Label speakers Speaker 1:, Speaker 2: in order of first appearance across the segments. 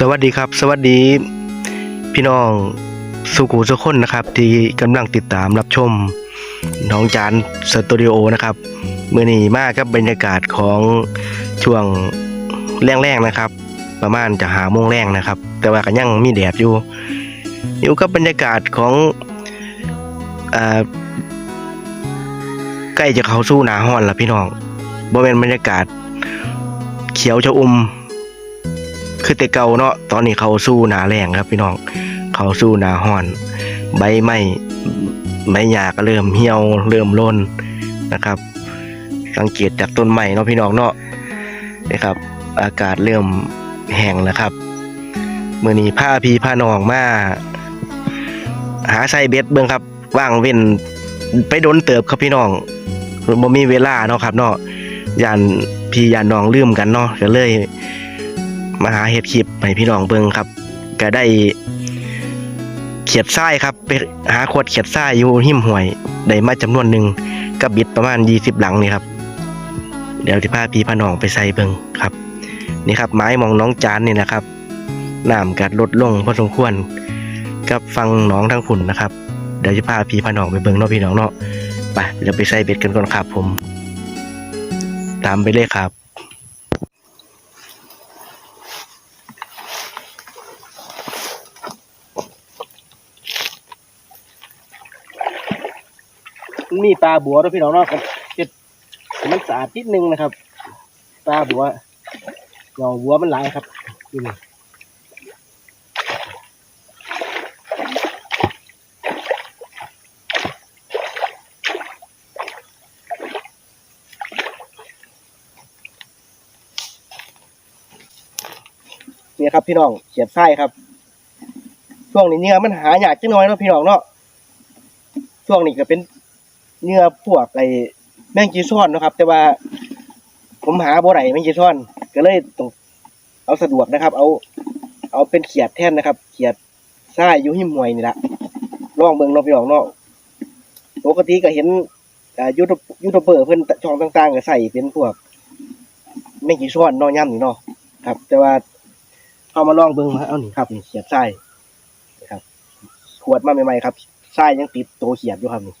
Speaker 1: สวัสดีครับ สวัสดี พี่น้องสุขุสุคนนะครับ ที่กำลังติดตามรับชมน้องจานสตูดิโอนะครับเมื่อนี้มากับบรรยากาศของช่วงแรงๆนะครับ ประมาณจะหาโมงแรงนะครับ แต่ว่าก็ยังมีแดดอยู่อยู่กับบรรยากาศของอใกล้จะเข้าสู่หนาห้อนแล้วพี่น้องบ่เป็นบรรยากาศ เขียวจะอุ่ม คือแต่เก่าเนาะตอนนี้เขาสู้หนาแรงครับพี่น้องเขาสู้หนาห้อน ใบไม้ใบหญ้าก็เริ่มเหี่ยวเริ่มร่นนะครับ สังเกตจากต้นไม้เนาะพี่น้องเนาะนะครับ อากาศเริ่มแห้งแล้วครับมื่อนี้ผ้าพีผ้านองมาหาใส่เบ็ดเบิ่งครับว่างเว้นไปโดนเติบครับพี่น้องบ่มีเวลาเนาะครับเนาะยานพี่ยานน้องลืมกันเนาะก็เลย มาหาเห็ดคลิปให้พี่น้องเบิ่งครับ ก็ได้เขียดทรายครับไปหาขวดเขียดทรายอยู่หิมห่วย ได้มาจำนวนหนึ่งกับบิดประมาณ20หลังนี่ครับ เดี๋ยวที่พาพี่พาน้องไปใส่เบิ่งครับ นี่ครับไม้มองน้องจานนี่นะครับน้ำกัดลดลงพอสมควรกับฟังน้องทั้งผุ่นนะครับ เดี๋ยวจะพาพี่พาน้องไปเบิ่งเนาะพี่น้องเนาะไปเดี๋ยวไปใส่เบ็ดกันก่อนครับผม ตามไปเลยครับ มีปลาบัวด้วยพี่น้องเนาะครับเจ็ดมันสะอาดนิดนึงนะครับ ปลาบัวหน่อบัวมันหลายครับนี่นี่นี่ครับพี่น้องเขียดไส้ครับ ช่วงนี้เนื้อมันหายากจังน้อยเนาะพี่น้องเนาะช่วงนี้ก็เป็น เนื้อพวกไอ้แมงจีซ่อนนะครับ แต่ว่า ผมหาบ่ได้แมงจีซ่อน ก็เลยต้องเอาสะดวกนะครับ เอาเอาเป็นเขียดแท่นนะครับ เขียดทรายอยู่หิมหวยนี่ละลองเบิ่งเนาะพี่องเนาะปกติก็เห็นยูทูบยูทูบเบอร์เพิ่อนช่องต่างๆก็ใส่เป็นพวกแมงจีซ่อนนาะย่ำนี่เนาะครับ แต่ว่าเอามาลองเบิ่งมาเอานี่ครับนี่เขียดทรายนะครับ ขวดมาใหม่ๆครับทรายยังติดโตเขียดอยู่ครับนี่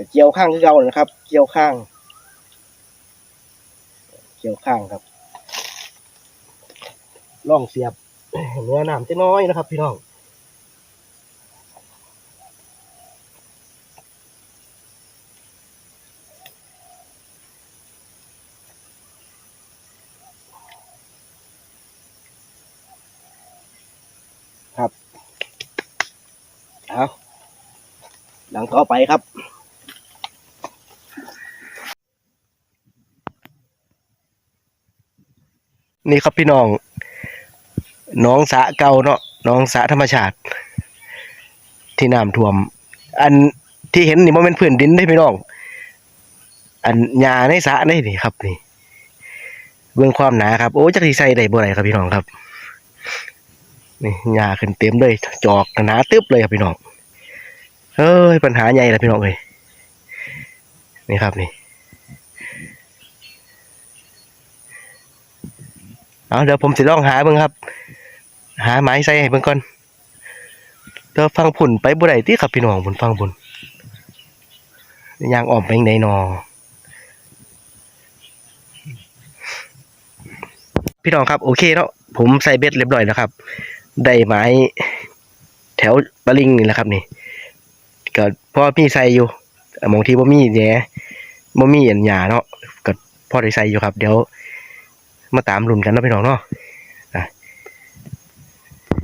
Speaker 1: ก็เกี่ยวข้างคือเก่านะครับ เกี่ยวข้าง เกี่ยวข้างครับล่องเสียบเนื้อน้ำจะน้อยนะครับ พี่น้องครับ เอาหลังต่อไปครับ นี่ครับพี่น้อง น้องสะเก่าเนาะน้องสะธรรมชาติ ที่น้ำท่วม อันที่เห็นนี่มันเป็นพื้นดินได้พี่น้อง อันหญ้าในสะนี่นี่ครับนี่เบื้องความหนาครับโอ้จักที่ใส่ได้บ่ได้ครับพี่น้องครับนี่หญ้าขึ้นเต็มเลยจอกหนาตึ๊บเลยครับพี่น้องเฮ้ยปัญหาใหญ่ละพี่น้องเลยนี่ครับนี่ เอาเดี๋ยวผมสิลองหาเบิ่งครับ หาไม้ใส่ให้เบิ่งก่อนเดี๋ยวฟังผุ่นไปบ่ได้ที่ครับพี่น้องผุ่นฟังผุ่นยางออมไปไหนนอพี่น้องครับโอเคเนาะผมใส่เบ็ดเรียบร้อยแล้วครับ ได้ไม้แถวปะลิงนี่แหละครับนี่ก็พ่อมีใส่อยู่มองที่บ่มีแหน่บ่มีอันหญ้าเนาะก็พ่อได้ใส่อยู่ครับ เดี๋ยว มาตามลุ้นกันนะพี่น้องเนาะ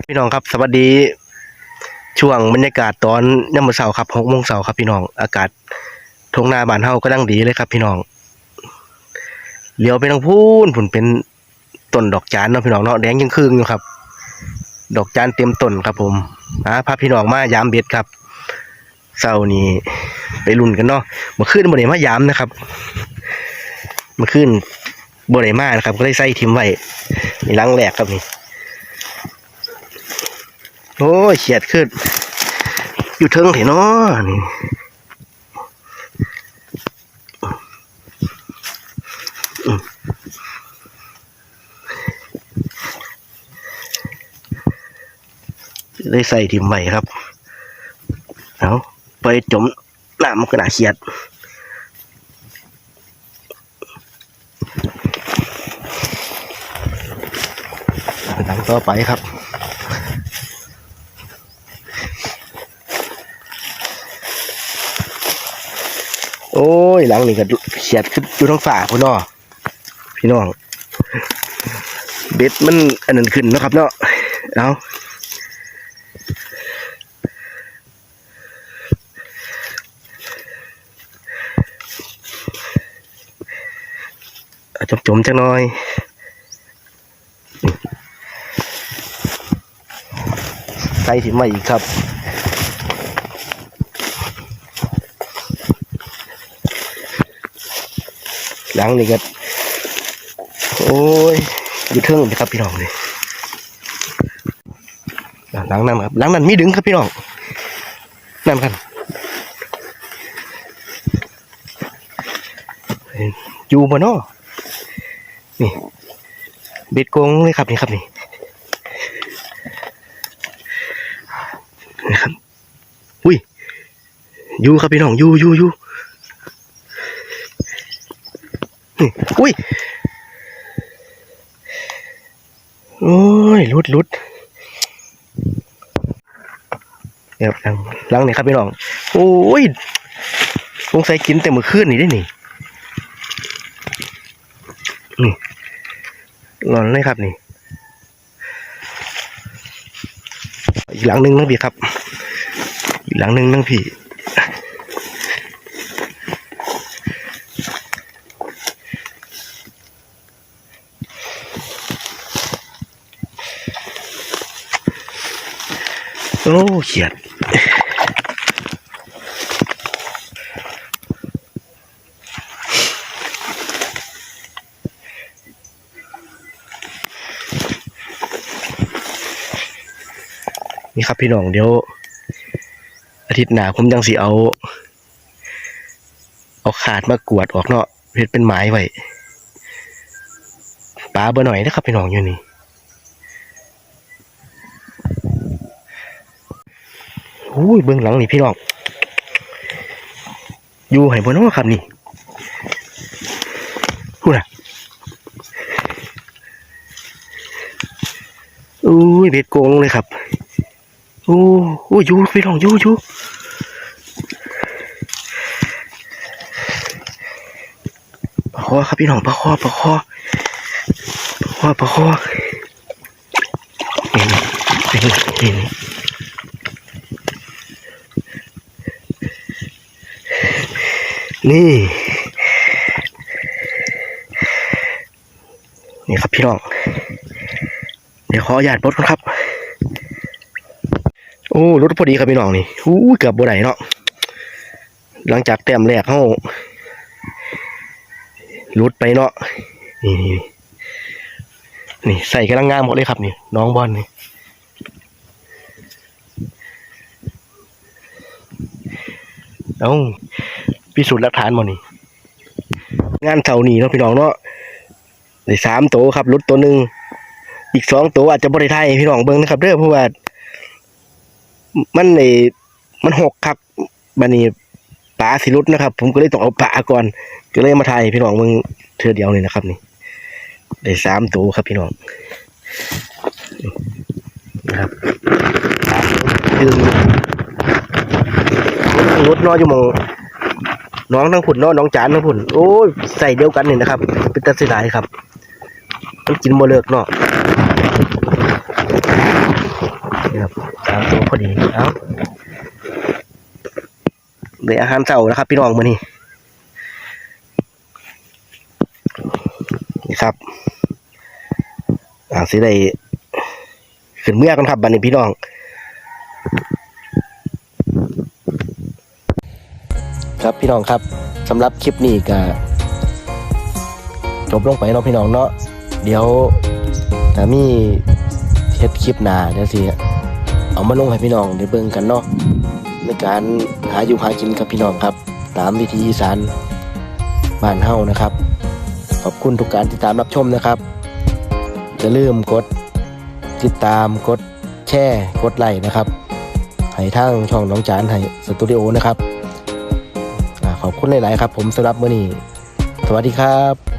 Speaker 1: พี่น้องครับ สวัสดี ช่วงบรรยากาศตอนยามมื้อเช้าครับหกโมงเช้าครับพี่น้อง อากาศทงนาบานเฮาก็ดังดีเลยครับ พี่น้องเลี้ยวไปทางพูนผุนเป็นต้นดอกจานเนาะพี่น้องเนาะแดงยังครึ่งอยู่ครับ ดอกจานเต็มต้นครับ ผมอ่าพาพี่น้องมายามเบ็ดครับเช้านี้ไปลุ้นกันเนาะเมื่อคืนบ่ได้มายามนะครับมื่อคืน บ่ได้มานะครับ ก็เลยใส่ทิมไว้นี่ลังแรกครับนี่โอ้ยเขียดขึ้น อยู่เทิงเถอะเนาะนี่อืมเลยใส่ทิมไว้ครับ เอาไปจมน้ำมันก็น่าเครียด หลัง ต่อไปครับ โอ้ยหลังนี่ก็เขียดขึ้นอยู่ท้องฝ่าพุ่นเนาะพี่น้องเบ็ดมันอันนั้นขึ้นนะครับเนาะเอาเอาจมๆจังหน่อย ใส่ถิ่มมาอีกครับหลังนี่ก็โอ้ยอยู่เทิงเลยครับพี่น้องเลยหลังนั่นครับหลังนั้นมีดึงครับพี่น้องนั่นครับอยู่บนนอนี่เบ็ดโกงเลยครับนี่ครับนี่ครับอุ้ยอ ยู่ครับพี่น้องยู่ยู่ยู่นี่อุ้ยโอ้ยลุดลุดเดี๋ยวลังลังนี่ครับพี่น้อง โอ้ยสงสัยกินแต่เมื่อคืนนี่ได้นี่นี่หลอนเลยครับนี่ อีกหลังหนึ่งนะพี่ครับ อีกหลังหนึ่งนะพี่ โอ้เขียดนี่ครับพี่น้องเดี๋ยว อาทิตย์หน้าผมจังสิเอา เอาขาดมากวดออกเนาะเฮ็ดเป็นไม้ไว้ปลาเบอร์หน่อยนะครับพี่น้องอยู่นี่ อ้ยเบื้องหลังนี่พี่น้อง อยู่ให้บนน้อครับนี่พูดนะโอ้ยเบ็ดโกงเลยครับโอ้โอ้ยอยู่พี่น้องอยู่อยู่ปะคอครับพี่น้องปะคอปะคอปะคอปะคอนี่นี่นี่ นี่ นี่ครับพี่น้อง เดี๋ยวขออนุญาตรถก่อนครับ โอ้รถพอดีครับพี่น้องนี่อู้เกือบบ่ได้เนาะหลังจากแต้มแรกเขารุดไปเนาะนี่นี่นี่ใส่กำลังงามหมดเลยครับนี่ น้องบอลนี่เอา พิสูจน์หลักฐานมานี่งานเสานี้เนาะพี่น้องเนาะได้สามตัวครับรถตัวหนึ่งอีกสองตัวอาจจะบริไทยพี่น้องเบิ้งนะครับเด้อเพราะว่ามันในมันหกครับบันนี้ปลาสิรุดนะครับ ผมก็เลยต้องเอาปลาก่อนก็เลยมาไทยพี่น้องเบิ้งเธอเดียวนี่นะครับนี่ได้สามตัวครับพี่น้องนะครับดึงรถนอนอยู่มอง น้องทั้งผุนน้องน้องจานทั้งผุนโอ้ยใส่เดียวกันนี่นะครับ เป็นตาเสียดายครับมันกินบ่เลิกเนาะนี่ครับสามตัวพอดีเอาเดี๋ยวอาหารเช้านะครับ พี่น้องมานี่นี่ครับอ่าสิได้ขึ้นเมื่อกันครับบันนี้พี่น้อง ครับพี่น้องครับสำหรับคลิปนี้ก็จบลงไปเนาะพี่น้องเนาะเดี๋ยวถ้ามีเฮ็ดคลิปหน้าเดี๋ยวสิเอามาลงให้พี่น้องได้เบิ่งกันเนาะในการหาอยู่หากินกับพี่น้องครับ ตามวิธีอีสานบ้านเฮานะครับ ขอบคุณทุกการติดตามรับชมนะครับอย่าลืมกดติดตามกดแชร์กดไลค์นะครับให้ทางช่องน้องจานให้สตูดิโอนะครับ ขอบคุณหลาย ๆ ครับ ผมสำหรับมื้อนี้ สวัสดีครับ